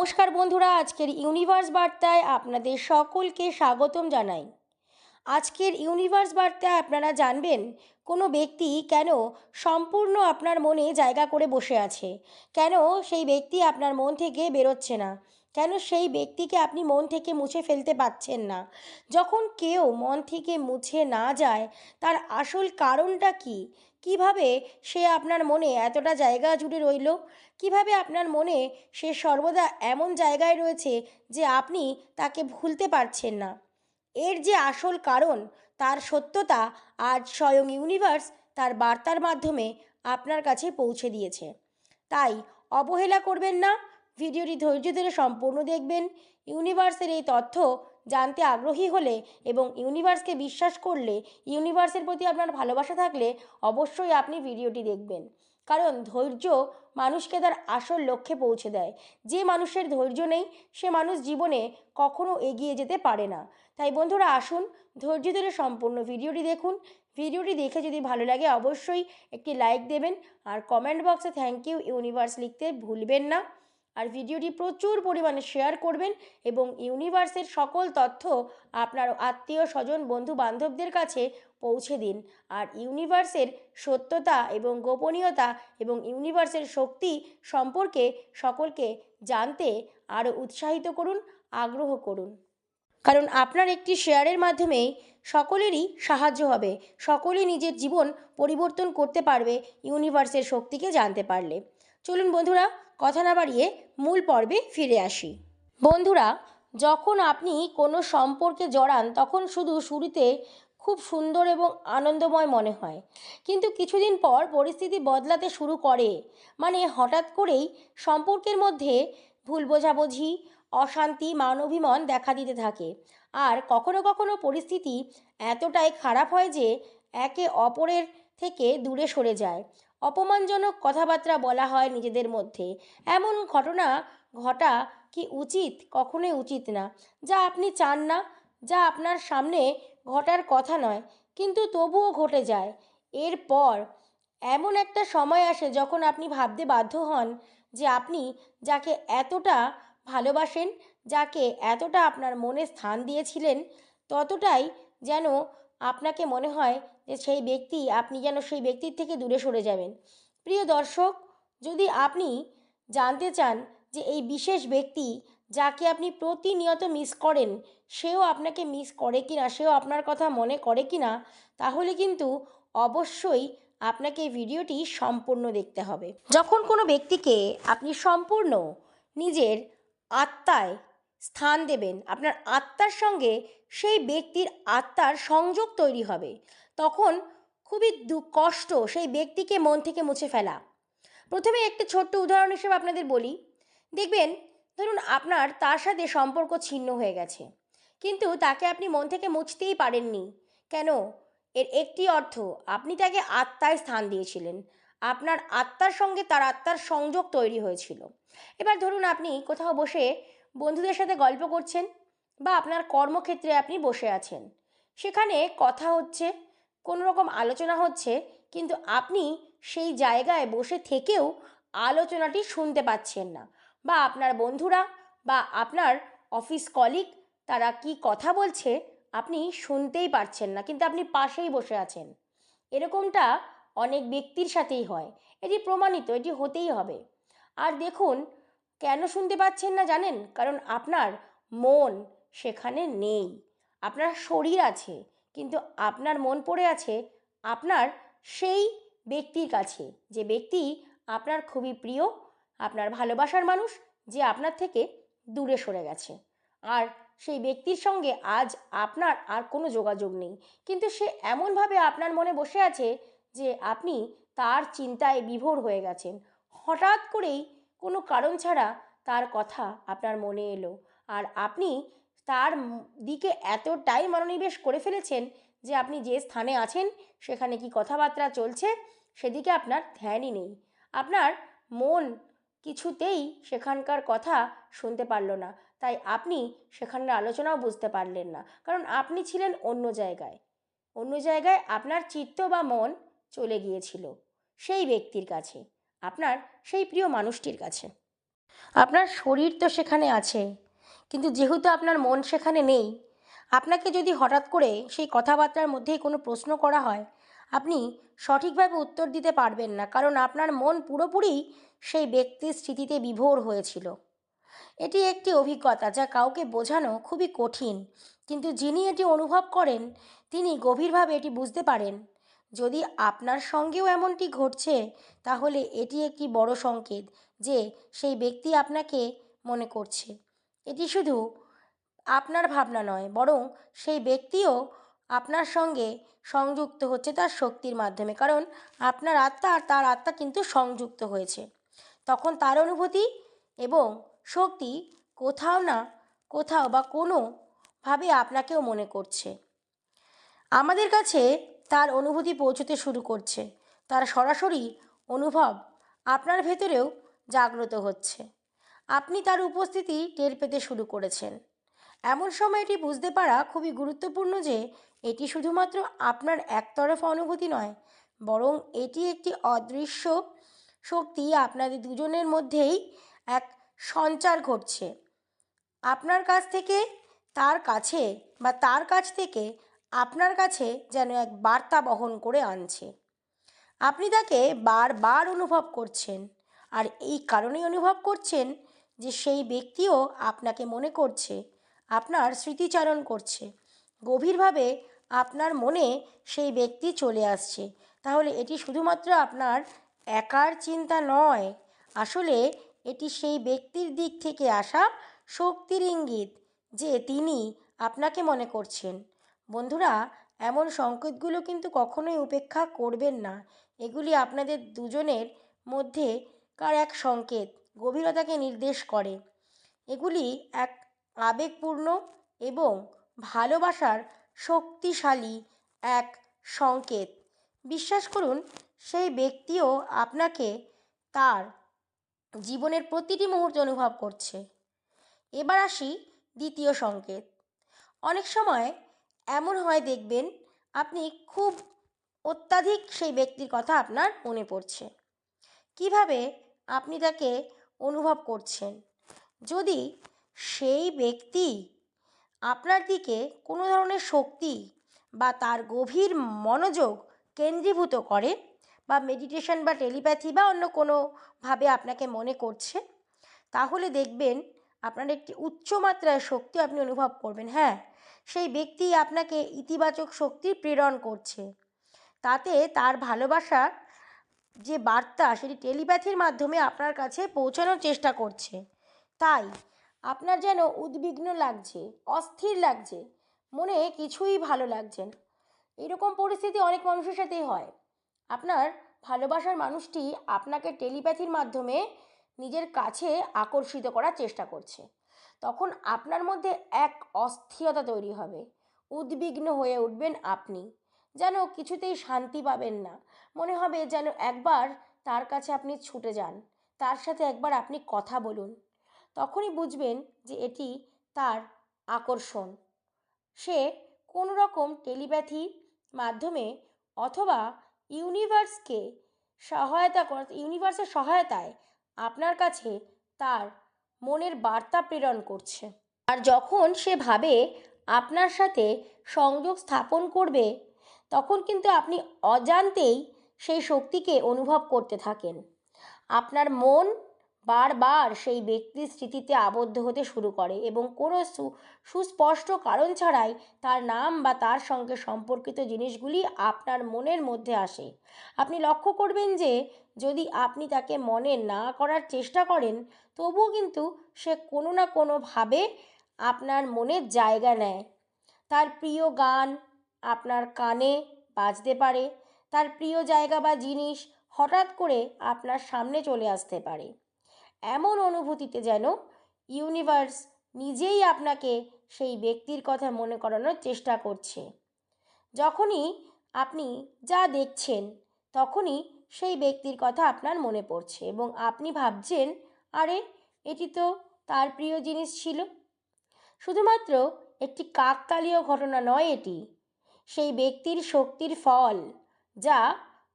নমস্কার বন্ধুরা, আজকের ইউনিভার্স বার্তায় আপনাদের সকলকে স্বাগতম জানাই। আজকের ইউনিভার্স বার্তায় আপনারা জানবেন, কোনো ব্যক্তি কেন সম্পূর্ণ আপনার মনে জায়গা করে বসে আছে? কেন সেই ব্যক্তি আপনার মন থেকে বেরোচ্ছে না? কেন সেই ব্যক্তিকে আপনি মন থেকে মুছে ফেলতে পারছেন না? যখন কেউ মন থেকে মুছে না যায়, তার আসল কারণটা কি? কীভাবে সে আপনার মনে এতটা জায়গা জুড়ে রইল? কীভাবে আপনার মনে সে সর্বদা এমন জায়গায় রয়েছে যে আপনি তাকে ভুলতে পারছেন না? এর যে আসল কারণ, তার সত্যতা আজ স্বয়ং ইউনিভার্স তার বার্তার মাধ্যমে আপনার কাছে পৌঁছে দিয়েছে। তাই অবহেলা করবেন না, ভিডিওটি ধৈর্য ধরে সম্পূর্ণ দেখবেন। ইউনিভার্সের এই তথ্য জানতে আগ্রহী হলে এবং ইউনিভার্সকে বিশ্বাস করলে, ইউনিভার্সের প্রতি আপনার ভালোবাসা থাকলে অবশ্যই আপনি ভিডিওটি দেখবেন। কারণ ধৈর্য মানুষকে তার আসল লক্ষ্যে পৌঁছে দেয়। যে মানুষের ধৈর্য নেই, সে মানুষ জীবনে কখনো এগিয়ে যেতে পারে না। তাই বন্ধুরা, আসুন ধৈর্য ধরে সম্পূর্ণ ভিডিওটি দেখুন। ভিডিওটি দেখে যদি ভালো লাগে, অবশ্যই একটি লাইক দেবেন। আর কমেন্ট বক্সে থ্যাংক ইউ ইউনিভার্স লিখতে ভুলবেন না। আর ভিডিওটি প্রচুর পরিমাণে শেয়ার করবেন এবং ইউনিভার্সের সকল তথ্য আপনার আত্মীয় স্বজন, বন্ধু বান্ধবদের কাছে পৌঁছে দিন। আর ইউনিভার্সের সত্যতা এবং গোপনীয়তা এবং ইউনিভার্সের শক্তি সম্পর্কে সকলকে জানতে আরও উৎসাহিত করুন, আগ্রহ করুন। কারণ আপনার একটি শেয়ারের মাধ্যমেই সকলেরই সাহায্য হবে, সকলেই নিজের জীবন পরিবর্তন করতে পারবে ইউনিভার্সের শক্তিকে জানতে পারলে। চলুন বন্ধুরা, কথা না বাড়িয়ে মূল পর্বে ফিরে আসি। বন্ধুরা, যখন আপনি কোনো সম্পর্কে জড়ান, তখন শুধু শুরুতে খুব সুন্দর এবং আনন্দময় মনে হয়। কিন্তু কিছুদিন পর পরিস্থিতি বদলাতে শুরু করে। মানে হঠাৎ করেই সম্পর্কের মধ্যে ভুল বোঝাবুঝি, অশান্তি, মানবিমন দেখা দিতে থাকে। আর কখনো কখনো পরিস্থিতি এতটাই খারাপ হয় যে একে অপরের থেকে দূরে সরে যায়। অপমানজনক কথাবার্তা বলা হয় নিজেদের মধ্যে। এমন ঘটনা ঘটা কি উচিত? কখনোই উচিত না। যা আপনি চান না, যা আপনার সামনে ঘটার কথা নয়, কিন্তু তবুও ঘটে যায়। এরপর এমন একটা সময় আসে যখন আপনি ভাবতে বাধ্য হন যে আপনি যাকে এতটা ভালোবাসেন, যাকে এতটা আপনার মনে স্থান দিয়েছিলেন, ততটাই যেন আপনাকে মনে হয় যে সেই ব্যক্তি, আপনি যেন সেই ব্যক্তির থেকে দূরে সরে যাবেন। প্রিয় দর্শক, যদি আপনি জানতে চান যে এই বিশেষ ব্যক্তি যাকে আপনি প্রতিনিয়ত মিস করেন, সেও আপনাকে মিস করে কি না সেও আপনার কথা মনে করে কি না তাহলে কিন্তু অবশ্যই আপনাকে ভিডিওটি সম্পূর্ণ দেখতে হবে। যখন কোনো ব্যক্তিকে আপনি সম্পূর্ণ নিজের আত্মায় স্থান দেবেন। আপনার আত্মার সঙ্গে সেই ব্যক্তির আত্মার সংযোগ তৈরি হবে। তখন খুবই কষ্ট সেই ব্যক্তিকে মন থেকে মুছে ফেলা। প্রথমে একটি ছোট্ট উদাহরণ হিসেবে আপনাদের বলি। দেখবেন, ধরুন আপনার তার সাথে সম্পর্ক ছিন্ন হয়ে গেছে। কিন্তু তাকে আপনি মন থেকে মুছতেই পারেননি। কেন? এর একটি অর্থ, আপনি তাকে আত্মায় স্থান দিয়েছিলেন। আপনার আত্মার সঙ্গে তার আত্মার সংযোগ তৈরি হয়েছিল। এবার ধরুন আপনি কোথাও বসে বন্ধুদের সাথে গল্প করছেন বা আপনার কর্মক্ষেত্রে আপনি বসে আছেন। সেখানে কথা হচ্ছে, কোনো রকম আলোচনা হচ্ছে, কিন্তু আপনি সেই জায়গায় বসে থেকেও আলোচনাটি শুনতে পাচ্ছেন না। বা আপনার বন্ধুরা বা আপনার অফিস কলিগ তারা কি কথা বলছে আপনি শুনতেই পারছেন না, কিন্তু আপনি পাশেই বসে আছেন। এরকমটা অনেক ব্যক্তির সাথেই হয়। এটি প্রমাণিত, এটি হতেই হবে। আর দেখুন কেন শুনতে পাচ্ছেন না জানেন? কারণ আপনার মন সেখানে নেই। আপনার শরীর আছে, কিন্তু আপনার মন পড়ে আছে আপনার সেই ব্যক্তির কাছে। যে ব্যক্তি আপনার খুবই প্রিয়, আপনার ভালোবাসার মানুষ, যে আপনার থেকে দূরে সরে গেছে। আর সেই ব্যক্তির সঙ্গে আজ আপনার আর কোনো যোগাযোগ নেই। কিন্তু সে এমনভাবে আপনার মনে বসে আছে যে আপনি তার চিন্তায় বিভোর হয়ে গেছেন। হঠাৎ করেই কোনো কারণ ছাড়া তার কথা আপনার মনে এলো। আর আপনি তার দিকে এতটাই মনোনিবেশ করে ফেলেছেন যে আপনি যে স্থানে আছেন, সেখানে কি কথাবার্তা চলছে, সেদিকে আপনার ধ্যানই নেই। আপনার মন কিছুতেই সেখানকার কথা শুনতে পারল না। তাই আপনি সেখানের আলোচনাও বুঝতে পারলেন না। কারণ আপনি ছিলেন অন্য জায়গায়। অন্য জায়গায় আপনার চিত্ত বা মন চলে গিয়েছিল সেই ব্যক্তির কাছে। আপনার সেই প্রিয় মানুষটির কাছে। আপনার শরীর তো সেখানে আছে, কিন্তু যেহেতু আপনার মন সেখানে নেই, আপনাকে যদি হঠাৎ করে সেই কথাবার্তার মধ্যেই কোনো প্রশ্ন করা হয়, আপনি সঠিকভাবে উত্তর দিতে পারবেন না, কারণ আপনার মন পুরোপুরি সেই ব্যক্তির স্মৃতিতে বিভোর হয়েছিল। এটি একটি অভিজ্ঞতা যা কাউকে বোঝানো খুবই কঠিন, কিন্তু যিনি এটি অনুভব করেন, তিনি গভীরভাবে এটি বুঝতে পারেন। যদি আপনার সঙ্গেও এমনটি ঘটছে, তাহলে এটি একটি বড় সংকেত যে সেই ব্যক্তি আপনাকে মনে করছে। এটি শুধু আপনার ভাবনা নয়, বরং সেই ব্যক্তিও আপনার সঙ্গে সংযুক্ত হচ্ছে তার শক্তির মাধ্যমে, কারণ আপনার আত্মা আর তার আত্মা কিন্তু সংযুক্ত হয়েছে। তখন তার অনুভূতি এবং শক্তি কোথাও না কোথাও বা কোনোভাবে আপনাকেও মনে করছে। আমাদের কাছে তার অনুভূতি পৌঁছতে শুরু করছে। তার সরাসরি অনুভব আপনার ভেতরেও জাগ্রত হচ্ছে। আপনি তার উপস্থিতি টের পেতে শুরু করেছেন। এমন সময় এটি বুঝতে পারা খুবই গুরুত্বপূর্ণ যে এটি শুধুমাত্র আপনার একতরফা অনুভূতি নয়, বরং এটি একটি অদৃশ্য শক্তি। আপনাদের দুজনের মধ্যেই এক সঞ্চার ঘটছে। আপনার কাছ থেকে তার কাছে বা তার কাছ থেকে আপনার কাছে যেন এক বার্তা বহন করে আনছে। আপনি তাকে বারবার অনুভব করছেন আর এই কারণেই অনুভব করছেন যে সেই ব্যক্তিও আপনাকে মনে করছে, আপনার স্মৃতিচারণ করছে। গভীরভাবে আপনার মনে সেই ব্যক্তি চলে আসছে। তাহলে এটি শুধুমাত্র আপনার একার চিন্তা নয়, আসলে এটি সেই ব্যক্তির দিক থেকে আসা শক্তির ইঙ্গিত যে তিনি আপনাকে মনে করছেন। বন্ধুরা, এমন সংকেতগুলো কিন্তু কখনোই উপেক্ষা করবেন না। এগুলি আপনাদের দুজনের মধ্যে কার এক সংকেত, গভীরতাকে নির্দেশ করে। এগুলি এক আবেগপূর্ণ এবং ভালোবাসার শক্তিশালী এক সংকেত। বিশ্বাস করুন, সেই ব্যক্তিও আপনাকে তার জীবনের প্রতিটি মুহূর্ত অনুভব করছে। এবার আসি দ্বিতীয় সংকেত। অনেক সময় এমন হয় দেখবেন আপনি খুব অত্যাধিক সেই ব্যক্তির কথা আপনার মনে পড়ছে। কীভাবে আপনি তাকে অনুভব করছেন? যদি সেই ব্যক্তি আপনার দিকে কোনো ধরনের শক্তি বা তার গভীর মনোযোগ কেন্দ্রীভূত করে বা মেডিটেশন বা টেলিপ্যাথি বা অন্য কোনোভাবে আপনাকে মনে করছে, তাহলে দেখবেন আপনার একটি উচ্চমাত্রায় শক্তি আপনি অনুভব করবেন হ্যাঁ? সেই ব্যক্তি আপনাকে ইতিবাচক শক্তি প্রেরণ করছে। তাতে তার ভালোবাসা যে বার্তা সেটি টেলিপ্যাথির মাধ্যমে আপনার কাছে পৌঁছানোর চেষ্টা করছে। তাই আপনার যেন উদ্বিগ্ন লাগছে, অস্থির লাগছে, মনে কিছুই ভালো লাগছে না। এরকম পরিস্থিতি অনেক মানুষের সাথেই হয়। আপনার ভালোবাসার মানুষটি আপনাকে টেলিপ্যাথির মাধ্যমে নিজের কাছে আকর্ষিত করার চেষ্টা করছে। তখন আপনার মধ্যে এক অস্থিরতা তৈরি হবে। উদ্বিগ্ন হয়ে উঠবেন আপনি। যেন কিছুতেই শান্তি পাবেন না। মনে হবে যেন একবার তার কাছে আপনি ছুটে যান। তার সাথে একবার আপনি কথা বলুন। তখনই বুঝবেন যে এটি তার আকর্ষণ। সে কোনো রকম টেলিপ্যাথি মাধ্যমে অথবা ইউনিভার্সকে সহায়তা কর ইউনিভার্সের সহায়তায় আপনার কাছে তার মনের বার্তা প্রেরণ করছে। আর যখন সে ভাবে আপনার সাথে সংযোগ স্থাপন করবে, তখন কিন্তু আপনি অজান্তেই সেই শক্তিকে অনুভব করতে থাকেন। আপনার মন বারবার সেই ব্যক্তির স্মৃতিতে আবদ্ধ হতে শুরু করে এবং কোনো সুস্পষ্ট কারণ ছাড়াই তার নাম বা তার সঙ্গে সম্পর্কিত জিনিসগুলি আপনার মনের মধ্যে আসে। আপনি লক্ষ্য করবেন যে, যদি আপনি তাকে মনে না করার চেষ্টা করেন, তবুও কিন্তু সে কোনো না কোনোভাবে আপনার মনে জায়গা নেয়। তার প্রিয় গান আপনার কানে বাজতে পারে, তার প্রিয় জায়গা বা জিনিস হঠাৎ করে আপনার সামনে চলে আসতে পারে। এমন অনুভূতিতে যেন ইউনিভার্স নিজেই আপনাকে সেই ব্যক্তির কথা মনে করানোর চেষ্টা করছে। যখনই আপনি যা দেখছেন, তখনই সেই ব্যক্তির কথা আপনার মনে পড়ছে এবং আপনি ভাবছেন, আরে, এটি তো তার প্রিয় জিনিস ছিল। শুধুমাত্র একটি কাকতালীয় ঘটনা নয় এটি, সেই ব্যক্তির শক্তির ফল যা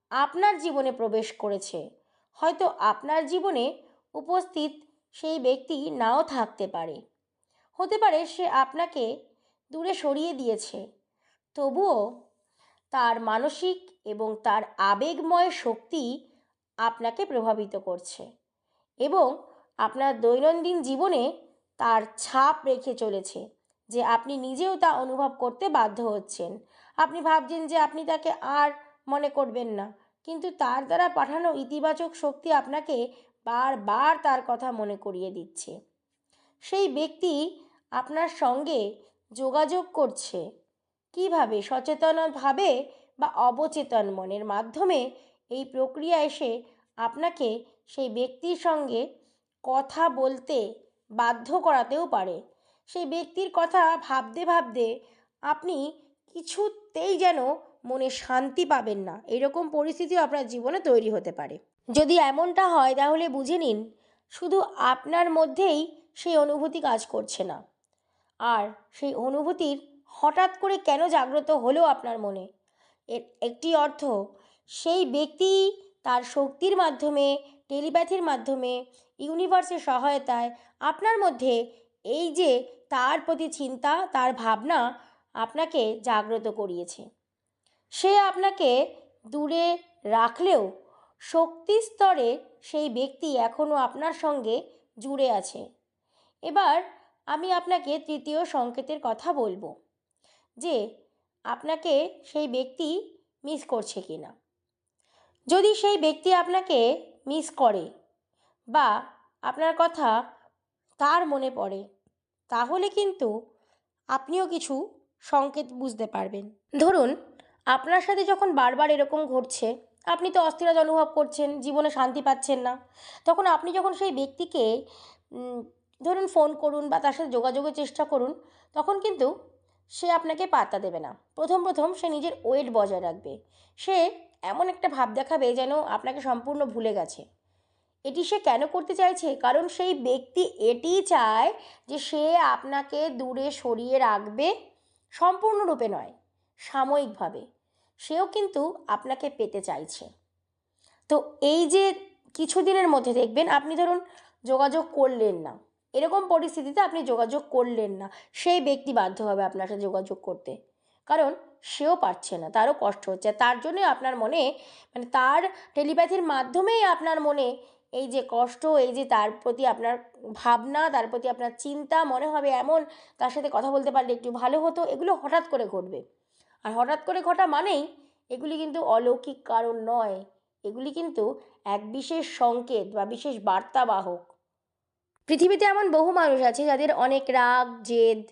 আপনার জীবনে প্রবেশ করেছে। হয়তো আপনার জীবনে উপস্থিত সেই ব্যক্তি নাও থাকতে পারে। হতে পারে সে আপনাকে দূরে সরিয়ে দিয়েছে। তবুও তার মানসিক এবং তার আবেগময় শক্তি আপনাকে প্রভাবিত করছে এবং আপনার দৈনন্দিন জীবনে তার ছাপ রেখে চলেছে যে আপনি নিজেও তা অনুভব করতে বাধ্য হচ্ছেন। আপনি ভাবছেন যে আপনি তাকে আর মনে করবেন না, কিন্তু তার দ্বারা পাঠানো ইতিবাচক শক্তি আপনাকে বারবার তার কথা মনে করিয়ে দিচ্ছে। সেই ব্যক্তি আপনার সঙ্গে যোগাযোগ করছে। কীভাবে? সচেতনভাবে বা অবচেতন মনের মাধ্যমে এই প্রক্রিয়া এসে আপনাকে সেই ব্যক্তির সঙ্গে কথা বলতে বাধ্য করাতেও পারে। সেই ব্যক্তির কথা ভাবতে ভাবতে আপনি কিছুতেই যেন মনে শান্তি পাবেন না। এরকম পরিস্থিতিও আপনার জীবনে তৈরি হতে পারে। যদি এমনটা হয়, তাহলে বুঝে নিন, শুধু আপনার মধ্যেই সেই অনুভূতি কাজ করছে না। আর সেই অনুভূতির হঠাৎ করে কেন জাগ্রত হলো আপনার মনে? এর একটি অর্থ, সেই ব্যক্তি তার শক্তির মাধ্যমে, টেলিপ্যাথির মাধ্যমে, ইউনিভার্সের সহায়তায় আপনার মধ্যে এই যে তার প্রতি চিন্তা, তার ভাবনা আপনাকে জাগ্রত করিয়েছে। সে আপনাকে দূরে রাখলেও শক্তি স্তরে সেই ব্যক্তি এখনও আপনার সঙ্গে জুড়ে আছে। এবার আমি আপনাকে তৃতীয় সংকেতের কথা বলব যে আপনাকে সেই ব্যক্তি মিস করছে কি না যদি সেই ব্যক্তি আপনাকে মিস করে বা আপনার কথা তার মনে পড়ে, তাহলে কিন্তু আপনিও কিছু সংকেত বুঝতে পারবেন। ধরুন, আপনার সাথে যখন বারবার এরকম ঘটছে আপনি তো অস্থিরতা অনুভব করছেন, জীবনে শান্তি পাচ্ছেন না। তখন আপনি যখন সেই ব্যক্তিকে ধরুন ফোন করুন বা তার সাথে যোগাযোগের চেষ্টা করুন, তখন কিন্তু সে আপনাকে পাত্তা দেবে না। প্রথম প্রথম সে নিজের ওয়েট বজায় রাখবে। সে এমন একটা ভাব দেখাবে যেন আপনাকে সম্পূর্ণ ভুলে গেছে। এটি সে কেন করতে চাইছে? কারণ সেই ব্যক্তি এটিই চায় যে সে আপনাকে দূরে সরিয়ে রাখবে, সম্পূর্ণরূপে নয়, সাময়িকভাবে। সেও কিন্তু আপনাকে পেতে চাইছে। তো এই যে কিছুদিনের মধ্যে দেখবেন, আপনি ধরুন যোগাযোগ করলেন না, এরকম পরিস্থিতিতে আপনি যোগাযোগ করলেন না, সেই ব্যক্তি বাধ্য হবে আপনার সাথে যোগাযোগ করতে। কারণ সেও পারছে না, তারও কষ্ট হচ্ছে, তার জন্য আপনার মনে মানে তার টেলিপ্যাথির মাধ্যমেই আপনার মনে এই যে কষ্ট, এই যে তার প্রতি আপনার ভাবনা, তার প্রতি আপনার চিন্তা, মনে হবে এমন, তার সাথে কথা বলতে পারলে একটু ভালো হতো, এগুলো হঠাৎ করে ঘটবে। আর হঠাৎ করে ঘটা মানেই এগুলি কিন্তু অলৌকিক কারণ নয়। এগুলি কিন্তু এক বিশেষ সংকেত বা বিশেষ বার্তাবাহক। পৃথিবীতে এমন বহু মানুষ আছে যাদের অনেক রাগ, জেদ,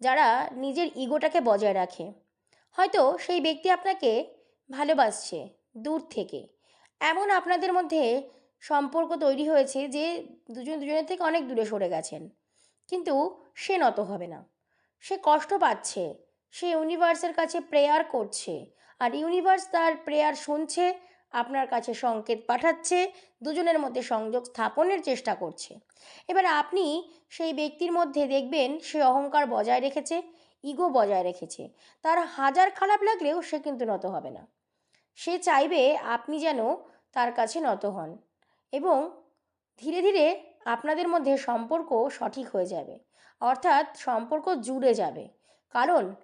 যারা নিজের ইগোটাকে বজায় রাখে। হয়তো সেই ব্যক্তি আপনাকে ভালোবাসছে দূর থেকে। এমন আপনাদের মধ্যে সম্পর্ক তৈরি হয়েছে যে দুজন দুজনের থেকে অনেক দূরে সরে গেছেন। কিন্তু সে নত হবে না। সে কষ্ট পাচ্ছে। সে ইউনিভার্সের কাছে প্রেয়ার করছে। আর ইউনিভার্স তার প্রেয়ার শুনছে, আপনার কাছে সংকেত পাঠাচ্ছে, দুজনের মধ্যে সংযোগ স্থাপনের চেষ্টা করছে। এবার আপনি সেই ব্যক্তির মধ্যে দেখবেন, সে অহংকার বজায় রেখেছে ইগো বজায় রেখেছে। তার হাজার খারাপ লাগলেও সে কিন্তু নত হবে না। সে চাইবে আপনি যেন তার কাছে নত হন এবং ধীরে ধীরে আপনাদের মধ্যে সম্পর্ক সঠিক হয়ে যাবে। অর্থাৎ সম্পর্ক জুড়ে যাবে। কারণ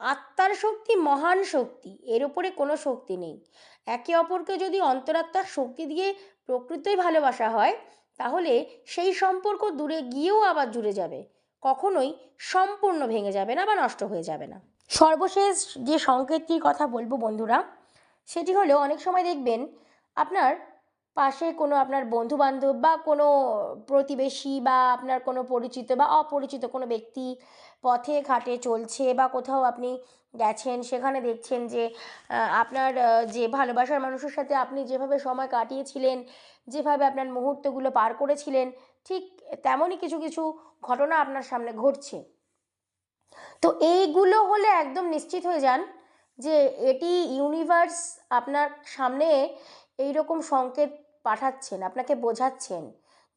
আত্মার শক্তি মহান শক্তি, এর উপরে কোনো শক্তি নেই। একে অপরকে যদি অন্তরাত্মার শক্তি দিয়ে প্রকৃতই ভালোবাসা হয়, তাহলে সেই সম্পর্ক দূরে গিয়েও আবার জুড়ে যাবে। কখনোই সম্পূর্ণ ভেঙে যাবে না বা নষ্ট হয়ে যাবে না। সর্বশেষ যে সংকেতটির কথা বলব বন্ধুরা, সেটি হলো অনেক সময় দেখবেন আপনার পাশে কোনো আপনার বন্ধু বান্ধব বা কোনো প্রতিবেশী বা আপনার কোনো পরিচিত বা অপরিচিত কোনো ব্যক্তি পথে, ঘাটে চলছে বা কোথাও আপনি গেছেন, সেখানে দেখছেন যে আপনার যে ভালোবাসার মানুষের সাথে আপনি যেভাবে সময় কাটিয়েছিলেন, যেভাবে আপনার মুহূর্তগুলো পার করেছিলেন, ঠিক তেমনই কিছু কিছু ঘটনা আপনার সামনে ঘটছে। তো এইগুলো হলে একদম নিশ্চিত হয়ে যান যে এটি ইউনিভার্স আপনার সামনে এই রকম সংকেত পাঠাচ্ছেন, আপনাকে বোঝাচ্ছেন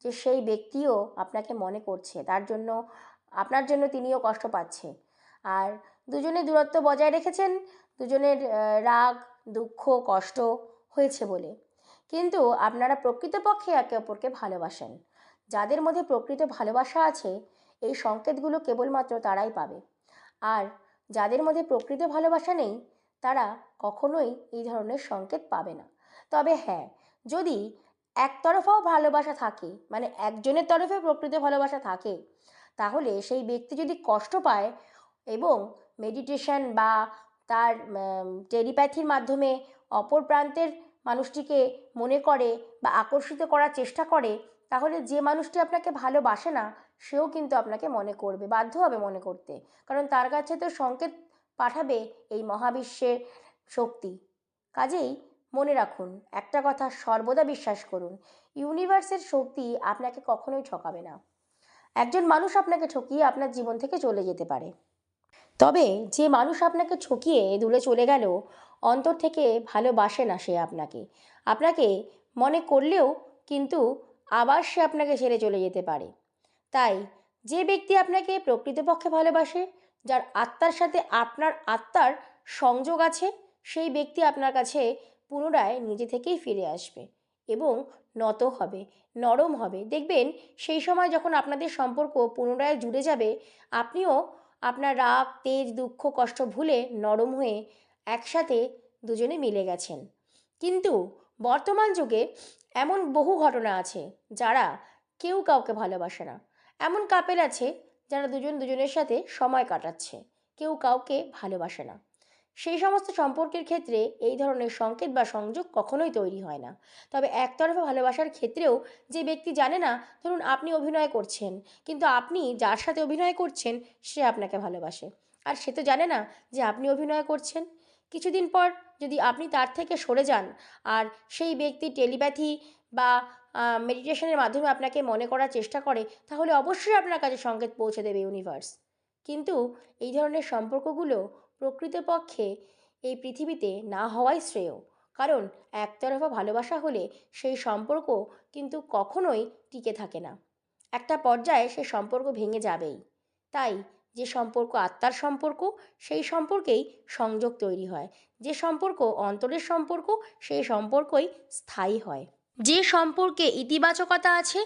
যে সেই ব্যক্তিও আপনাকে মনে করছে। তার জন্য, আপনার জন্য তিনিও কষ্ট পাচ্ছে। আর দুজনে দূরত্ব বজায় রেখেছেন, দুজনের রাগ, দুঃখ, কষ্ট হয়েছে বলে। কিন্তু আপনারা প্রকৃতপক্ষে একে অপরকে ভালোবাসেন। যাদের মধ্যে প্রকৃত ভালোবাসা আছে, এই সংকেতগুলো কেবলমাত্র তারাই পাবে। আর যাদের মধ্যে প্রকৃত ভালোবাসা নেই, তারা কখনোই এই ধরনের সংকেত পাবে না। তবে হ্যাঁ যদি একতরফাও ভালোবাসা থাকে মানে একজনের তরফে প্রকৃত ভালোবাসা থাকে, তাহলে সেই ব্যক্তি যদি কষ্ট পায় এবং মেডিটেশন বা তার টেলিপ্যাথির মাধ্যমে অপর প্রান্তের মানুষটিকে মনে করে বা আকর্ষিত করার চেষ্টা করে, তাহলে যে মানুষটি আপনাকে ভালোবাসে না, সেও কিন্তু আপনাকে মনে করবে, বাধ্য হবে মনে করতে। কারণ তার কাছে তো সংকেত পাঠাবে এই মহাবিশ্বের শক্তি। কাজেই মনে রাখুন, একটা কথা সর্বদা বিশ্বাস করুন ইউনিভার্সের শক্তি আপনাকে কখনোই ঠকাবে না। একজন মানুষ আপনাকে ঠকিয়ে আপনার জীবন থেকে চলে যেতে পারে। তবে যে মানুষ আপনাকে ঠকিয়ে দূরে চলে গেল, অন্তর থেকে ভালোবাসে না সে আপনাকে। আপনাকে মনে করলেও কিন্তু আবার সে আপনাকে ছেড়ে চলে যেতে পারে। তাই যে ব্যক্তি আপনাকে প্রকৃতপক্ষে ভালোবাসে, যার আত্মার সাথে আপনার আত্মার সংযোগ আছে, সেই ব্যক্তি আপনার কাছে পুনরায় নিজে থেকেই ফিরে আসবে এবং নত হবে, নরম হবে। দেখবেন সেই সময় যখন আপনাদের সম্পর্ক পুনরায় জুড়ে যাবে, আপনিও আপনার রাগ, তেজ, দুঃখ, কষ্ট ভুলে নরম হয়ে একসাথে দুজনে মিলে গেছেন। কিন্তু বর্তমান যুগে এমন বহু ঘটনা আছে যারা কেউ কাউকে ভালোবাসে না। এমন কাপেল আছে যারা দুজন দুজনের সাথে সময় কাটাচ্ছে, কেউ কাউকে ভালোবাসে না। সেই সমস্ত সম্পর্কের ক্ষেত্রে এই ধরনের সংকেত বা সংযোগ কখনোই তৈরি হয় না। তবে একতরফা ভালোবাসার ক্ষেত্রেও যে ব্যক্তি জানে না, ধরুন আপনি অভিনয় করছেন, কিন্তু আপনি যার সাথে অভিনয় করছেন, সে আপনাকে ভালোবাসে। আর সে তো জানে না যে আপনি অভিনয় করছেন। কিছুদিন পর যদি আপনি তার থেকে সরে যান, আর সেই ব্যক্তি টেলিপ্যাথি বা মেডিটেশনের মাধ্যমে আপনাকে মনে করার চেষ্টা করে, তাহলে অবশ্যই আপনার কাছে সংকেত পৌঁছে দেবে ইউনিভার্স। কিন্তু এই ধরনের সম্পর্কগুলো প্রকৃতপক্ষে এই পৃথিবীতে না হওয়াই শ্রেয়। কারণ একতরফা ভালোবাসা হলে সেই সম্পর্ক কিন্তু কখনোই টিকে থাকে না। একটা পর্যায়ে সে সম্পর্ক ভেঙে যাবেই। তাই যে সম্পর্ক আত্মার সম্পর্ক, সেই সম্পর্কেই সংযোগ তৈরি হয়। যে সম্পর্ক অন্তরের সম্পর্ক, সেই সম্পর্কই স্থায়ী হয়। যে সম্পর্কে ইতিবাচকতা আছে,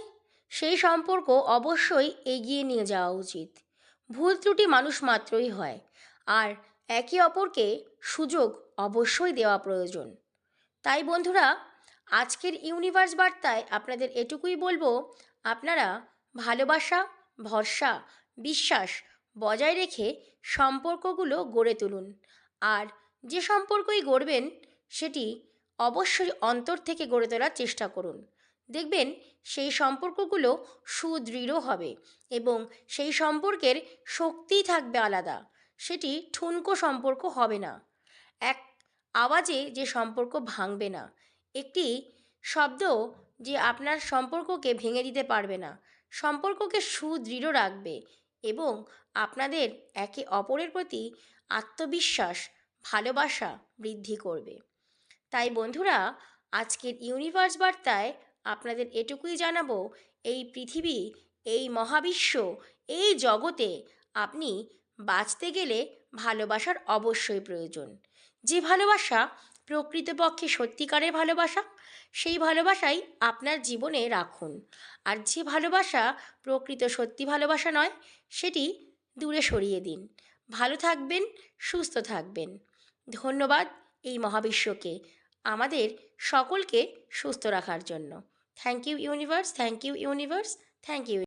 সেই সম্পর্ক অবশ্যই এগিয়ে নিয়ে যাওয়া উচিত। ভুল ত্রুটি মানুষ মাত্রই হয়। আর একে অপরকে সুযোগ অবশ্যই দেওয়া প্রয়োজন। তাই বন্ধুরা, আজকের ইউনিভার্স বার্তায় আপনাদের এটুকুই বলব, আপনারা ভালোবাসা, ভরসা, বিশ্বাস বজায় রেখে সম্পর্কগুলো গড়ে তুলুন। আর যে সম্পর্কই গড়বেন, সেটি অবশ্যই অন্তর থেকে গড়ে তোলার চেষ্টা করুন। দেখবেন সেই সম্পর্কগুলো সুদৃঢ় হবে এবং সেই সম্পর্কের শক্তিই থাকবে আলাদা। সেটি ঠুনকো সম্পর্ক হবে না। এক আওয়াজে যে সম্পর্ক ভাঙবে না। একটি শব্দ যে আপনার সম্পর্ককে ভেঙে দিতে পারবে না। সম্পর্ককে সুদৃঢ় রাখবে এবং আপনাদের একে অপরের প্রতি আত্মবিশ্বাস, ভালোবাসা বৃদ্ধি করবে। তাই বন্ধুরা, আজকের ইউনিভার্স বার্তায় আপনাদের এটুকুই জানাব, এই পৃথিবী, এই মহাবিশ্ব, এই জগতে আপনি বাঁচতে গেলে ভালোবাসার অবশ্যই প্রয়োজন। যে ভালোবাসা প্রকৃতপক্ষে সত্যিকারের ভালোবাসা, সেই ভালোবাসাই আপনার জীবনে রাখুন। আর যে ভালোবাসা প্রকৃত সত্যি ভালোবাসা নয়, সেটি দূরে সরিয়ে দিন। ভালো থাকবেন, সুস্থ থাকবেন। ধন্যবাদ এই মহাবিশ্বকে, আমাদের সকলকে সুস্থ রাখার জন্য। Thank you universe thank you universe thank you